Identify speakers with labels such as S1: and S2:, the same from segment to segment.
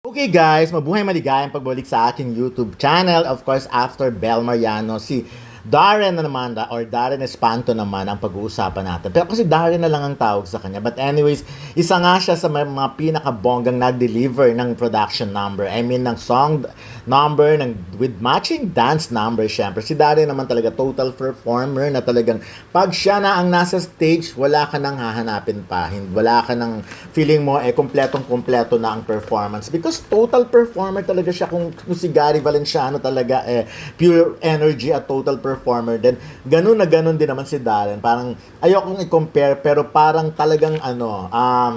S1: Okay guys, mabuhay maligayang pagbalik sa aking YouTube channel. Of course, after Bel Mariano, si Darren na naman, or Darren Espanto naman ang pag-uusapan natin. Pero kasi Darren na lang ang tawag sa kanya. But anyways, isa nga siya sa mga, pinakabonggang nag-deliver ng production number. I mean, ng song number, ng, with matching dance number, syempre. Si Darren naman talaga total performer na talagang pag siya na ang nasa stage, wala ka nang hahanapin pa. Wala ka nang feeling mo, eh, kompletong-kompleto na ang performance. Because total performer talaga siya. Kung, kung si Gary Valenciano talaga, eh, pure energy at total performer din. Ganun na ganun din naman si Darren. Parang, ayokong i-compare, pero parang talagang, ano, um,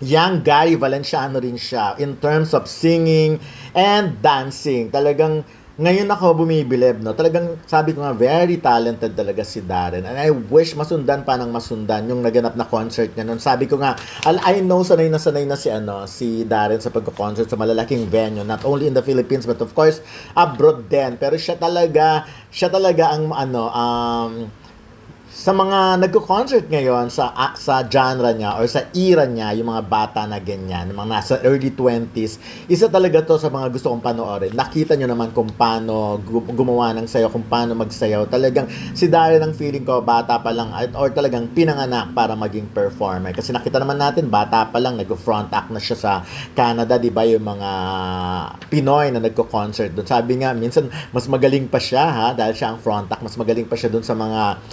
S1: young Gary Valenciano rin siya in terms of singing and dancing. Talagang ngayon ako bumibilib, no? Talagang sabi ko nga, very talented talaga si Darren. And I wish masundan pa ng masundan yung naganap na concert niya noon. Sabi ko nga, I know sanay na sanay na si, ano, si Darren sa pagko-concert sa malalaking venue. Not only in the Philippines, but of course, abroad din. Pero siya talaga, siya talaga ang, ano, um, sa mga nagko-concert ngayon sa sa genre niya or sa era niya, yung mga bata na ganyan, mga nasa early 20s, isa talaga to sa mga gusto kong panoorin. Nakita nyo naman kung paano gu- gumawa ng sayo, kung paano magsayaw. Talagang si Darren ang feeling ko, bata pa lang at- or talagang pinanganak para maging performer. Kasi nakita naman natin, bata pa lang, nag-front act na siya sa Canada, di ba, yung mga Pinoy na nagko-concert doon. Sabi nga, minsan mas magaling pa siya ha, dahil siya ang front act, mas magaling pa siya doon sa mga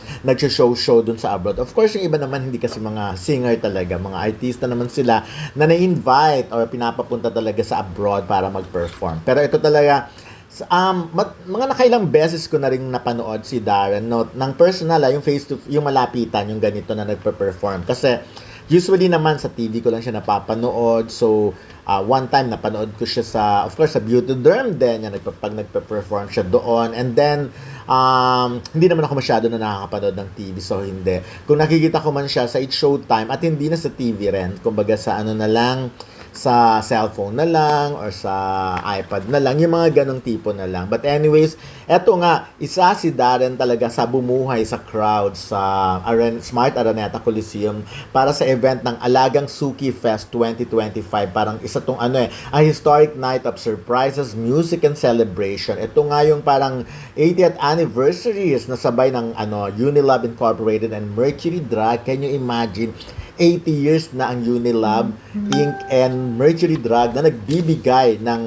S1: nag-show-show doon sa abroad. Of course, yung iba naman hindi kasi mga singer talaga, mga artista naman sila na na-invite or pinapapunta talaga sa abroad para mag-perform. Pero ito talaga, um, mat- mga nakailang beses ko na rin napanood si Darren no, ng personal, ah, yung face to yung malapitan, yung ganito na nagpe-perform. Kasi usually naman sa TV ko lang siya napapanood. So, ah, one time napanood ko siya sa, of course, sa Beauty Derm din, yan, nagpa, pag nagpe-perform siya doon. And then, um, hindi naman ako masyado na nakakapanood ng TV, so hindi. Kung nakikita ko man siya sa It's Showtime, at hindi na sa TV rin, kumbaga sa ano na lang, sa cellphone na lang or sa iPad na lang, yung mga ganong tipo na lang. But anyways, eto nga, isa si Darren talaga sa bumuhay sa crowd sa Aren- Smart Araneta Coliseum para sa event ng Alagang Suki Fest 2025. Parang isa tong ano eh, a historic night of surprises, music and celebration. Ito nga yung parang 80th anniversaries na sabay ng ano, Unilab Incorporated and Mercury Drug. Can you imagine? 80 years na ang Unilab Inc. and Mercury Drug na nagbibigay ng,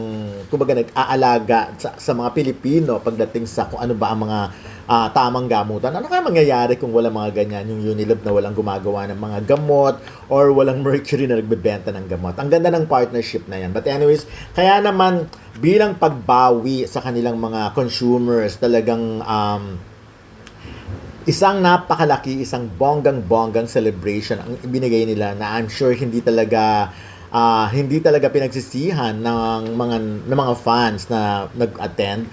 S1: kumbaga nag-aalaga sa, sa mga Pilipino pagdating sa kung ano ba ang mga ah, tamang gamutan. Ano kaya mangyayari kung wala mga ganyan, yung Unilab na walang gumagawa ng mga gamot or walang Mercury na nagbebenta ng gamot. Ang ganda ng partnership na yan. But anyways, kaya naman bilang pagbawi sa kanilang mga consumers, talagang um, isang napakalaki, isang bonggang-bonggang celebration ang ibinigay nila na I'm sure hindi talaga ah, hindi talaga pinagsisihan ng mga ng mga fans na nag-attend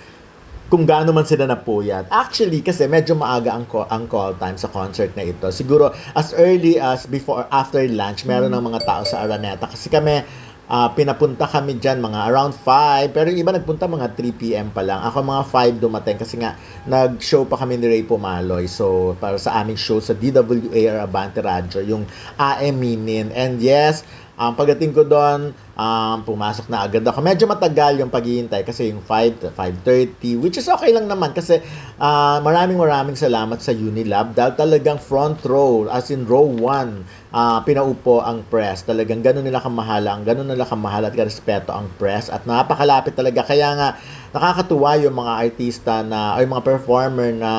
S1: kung gaano man sila napuyat. Actually, kasi medyo maaga ang, call, ang call time sa concert na ito. Siguro, as early as before, after lunch, meron ng mga tao sa Araneta. Kasi kami, ah, pinapunta kami dyan mga around 5. Pero yung iba nagpunta mga 3 p.m. pa lang. Ako mga 5 dumating kasi nga, nag-show pa kami ni Ray Pumaloy. So, para sa aming show sa DWAR Abante Radio, yung AM Minin. And yes, um, pagdating ko doon, um, pumasok na agad ako. Medyo matagal yung paghihintay kasi yung 5 to 5.30, which is okay lang naman kasi ah, maraming maraming salamat sa Unilab dahil talagang front row, as in row 1, ah, pinaupo ang press. Talagang ganun nila kamahala, ang ganun nila kamahala at respeto ang press at napakalapit talaga. Kaya nga, nakakatuwa yung mga artista na, or yung mga performer na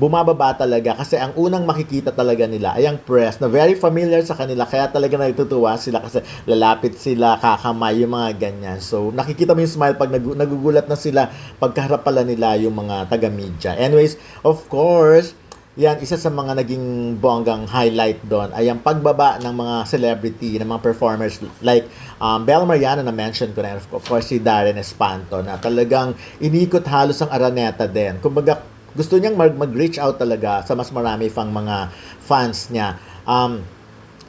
S1: bumababa talaga kasi ang unang makikita talaga nila ay ang press na very familiar sa kanila kaya talaga natutuwa sila kasi lalapit sila, kakamay, yung mga ganyan. So, nakikita mo yung smile pag nag- nagugulat na sila pagkaharap pala nila yung mga taga-media. Anyways, of course, yan, isa sa mga naging bonggang highlight doon ay ang pagbaba ng mga celebrity, ng mga performers like um, Bel Mariano na mention ko na, of course si Darren Espanto na talagang inikot halos ang Araneta din. Kumbaga, gusto niyang mag- mag-reach out talaga sa mas marami pang mga fans niya. Um,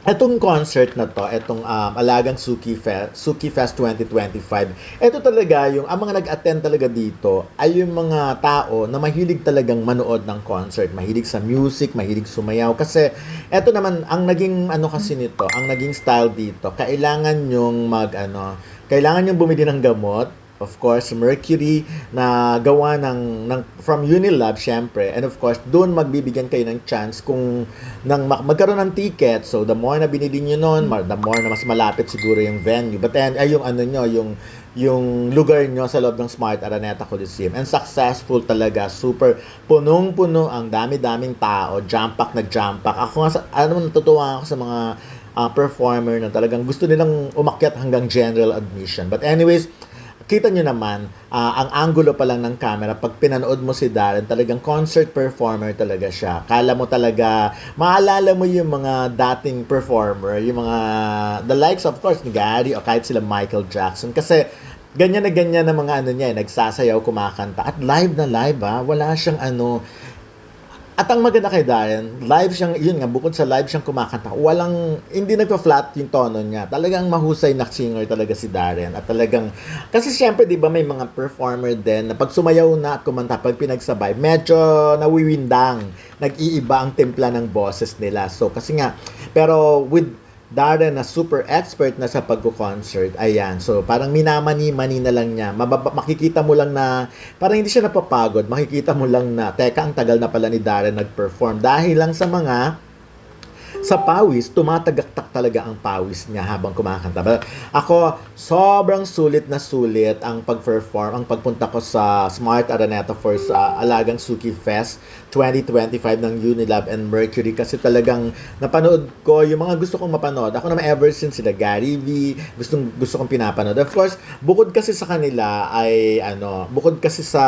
S1: Etong concert na to, etong um, Alagang Suki Fest, Suki Fest 2025, ito talaga yung, ang mga nag-attend talaga dito ay yung mga tao na mahilig talagang manood ng concert, mahilig sa music, mahilig sumayaw. Kasi eto naman, ang naging ano kasi nito, ang naging style dito, kailangan yung mag ano, kailangan niyong bumili ng gamot. Of course, Mercury na gawa ng, ng from Unilab, syempre. And of course, doon magbibigyan kayo ng chance kung nang mag- magkaroon ng ticket. So, the more na binili niyo noon, the more na mas malapit siguro yung venue. But then, ay yung ano nyo, yung yung lugar nyo sa loob ng Smart Araneta Coliseum. And successful talaga. Super punong-puno ang dami-daming tao. Jump pack na jump pack. Ako nga, sa, ano, natutuwa ako sa mga ah, performer na talagang gusto nilang umakyat hanggang general admission. But anyways, kita nyo naman, ah, ang angulo pa lang ng camera, pag pinanood mo si Darren, talagang concert performer talaga siya. Kala mo talaga, maalala mo yung mga dating performer, yung mga, the likes of course ni Gary o kahit sila Michael Jackson. Kasi, ganyan na ganyan na mga ano niya, eh, nagsasayaw, kumakanta. At live na live ah, wala siyang ano, at ang maganda kay Darren, live siyang, yun nga, bukod sa live siyang kumakanta, walang, hindi nagpa-flat yung tono niya. Talagang mahusay na singer talaga si Darren. At talagang, kasi syempre, di ba, may mga performer din na pag sumayaw na at kumanta, pag pinagsabay, medyo nawiwindang. Nag-iiba ang timpla ng boses nila. So, kasi nga, pero with Darren na super expert na sa pagko-concert. Ayan. So, parang minamani-mani na lang niya. Mababa, makikita mo lang na, parang hindi siya napapagod. Makikita mo lang na, teka, ang tagal na pala ni Darren nag-perform. Dahil lang sa mga sa pawis, tumatagaktak talaga ang pawis niya habang kumakanta. But ako, sobrang sulit na sulit ang pag-perform, ang pagpunta ko sa Smart Araneta for sa Alagang Suki Fest 2025 ng Unilab and Mercury kasi talagang napanood ko yung mga gusto kong mapanood. Ako naman ever since sila Gary V, gustong, gusto kong pinapanood. Of course, bukod kasi sa kanila ay ano, bukod kasi sa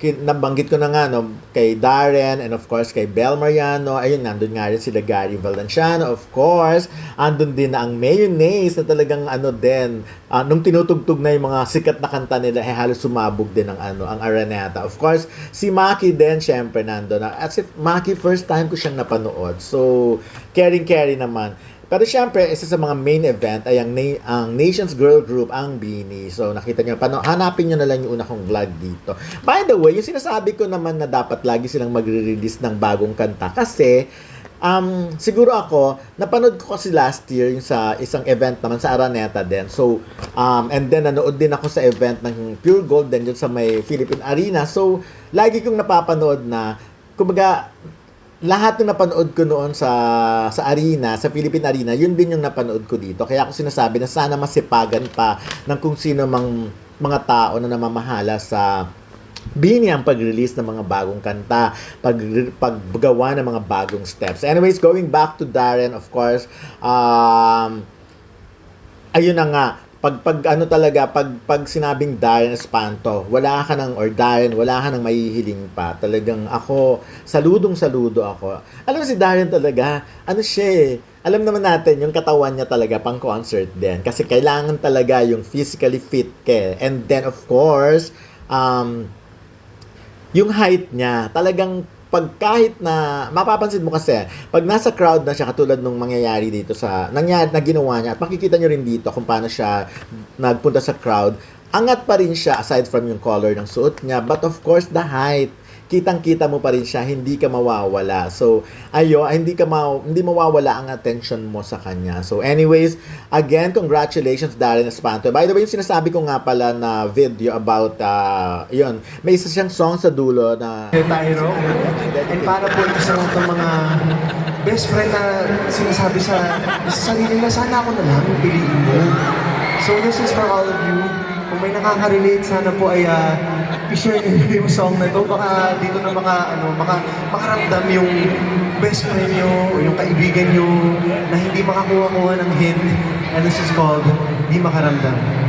S1: nabanggit ko na nga no, kay Darren and of course kay Bel Mariano. Ayun nandun nga rin sila Gary Valenciano of course. Andun din na ang mayonnaise na talagang ano din ah, nung tinutugtog na yung mga sikat na kanta nila eh halos sumabog din ang ano ang Araneta. Of course si Maki din syempre nandun na. As if Maki first time ko siyang napanood. So caring caring naman pero syempre, isa sa mga main event ay ang, na- ang Nations Girl Group, ang Bini. So, nakita nyo, pano, hanapin nyo na lang yung una kong vlog dito. By the way, yung sinasabi ko naman na dapat lagi silang magre-release ng bagong kanta kasi um, siguro ako, napanood ko kasi last year yung sa isang event naman sa Araneta din. So, um, and then nanood din ako sa event ng Pure Gold din dyan sa may Philippine Arena. So, lagi kong napapanood na, kumbaga, lahat ng napanood ko noon sa sa arena, sa Philippine Arena, yun din yung napanood ko dito. Kaya ako sinasabi na sana masipagan pa ng kung sino mang mga tao na namamahala sa bini ang pag-release ng mga bagong kanta, pag paggawa ng mga bagong steps. Anyways, going back to Darren, of course, um, ayun na nga, pag, pag ano talaga, pag, pag sinabing Darren Espanto, wala ka ng, or Darren, wala ka ng mahihiling pa. Talagang ako, saludong saludo ako. Alam mo si Darren talaga, ano siya eh, alam naman natin, yung katawan niya talaga pang concert din. Kasi kailangan talaga yung physically fit ka. eh. And then, of course, um, yung height niya, talagang pag kahit na mapapansin mo kasi pag nasa crowd na siya katulad nung mangyayari dito sa nangyari na ginawa niya at makikita niyo rin dito kung paano siya nagpunta sa crowd angat pa rin siya aside from yung color ng suot niya. But of course the height kitang-kita mo pa rin siya, hindi ka mawawala. So, ayo, hindi ka ma hindi mawawala ang attention mo sa kanya. So, anyways, again, congratulations Darren Espanto. By the way, yung sinasabi ko nga pala na video about, uh, yun, may isa siyang song sa dulo na
S2: tayo And para po ito sa mga best friend na sinasabi sa, sa sarili nila, sana ako na lang piliin mo. So this is for all of you. May nakaka-relate, sana po ay uh, i-share niyo yung song na ito. Baka dito na maka, ano, maka, makaramdam yung best friend nyo o yung kaibigan nyo na hindi makakuha-kuha ng hint. And this is called Di Makaramdam.